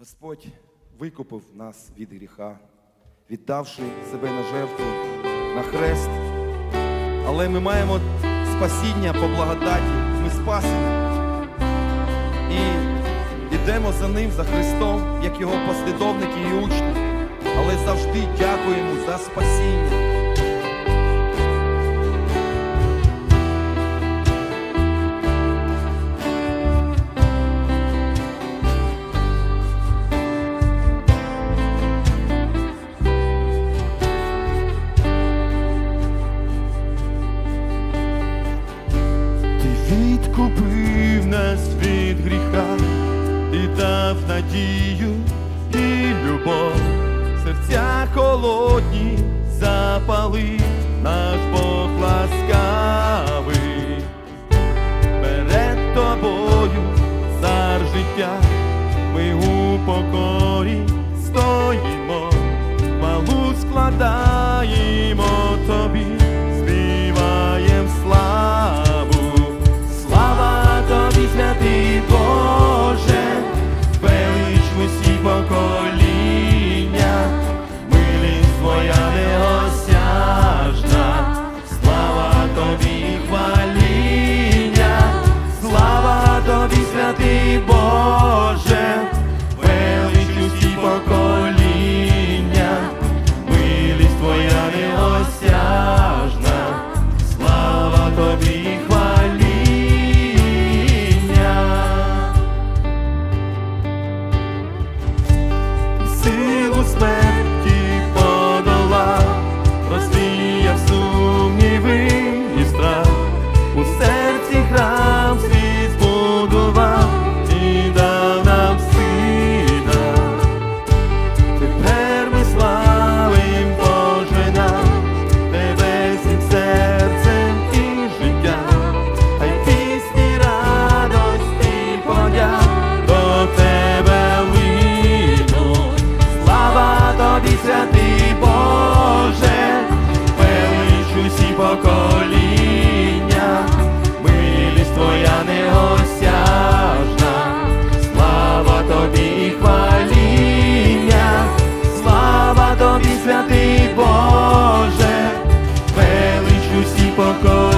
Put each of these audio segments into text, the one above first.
Господь викупив нас від гріха, віддавши себе на жертву на хрест. Але ми маємо спасіння по благодаті, ми спасені. І йдемо за ним, за Христом, як його послідовники і учні. Але завжди дякуємо за спасіння. Відкупив нас від гріха і дав надію і любов, серця холодні запали наш Бог ласкавий, перед тобою цар життя, ми у покорі стоїмо, хвалу складаємо всі покоління, милість твоя неосяжна, слава тобі і хваління, слава тобі, святий Боже, велич усі покоління.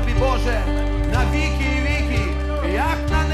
тобі, Боже, на віки і віки, як на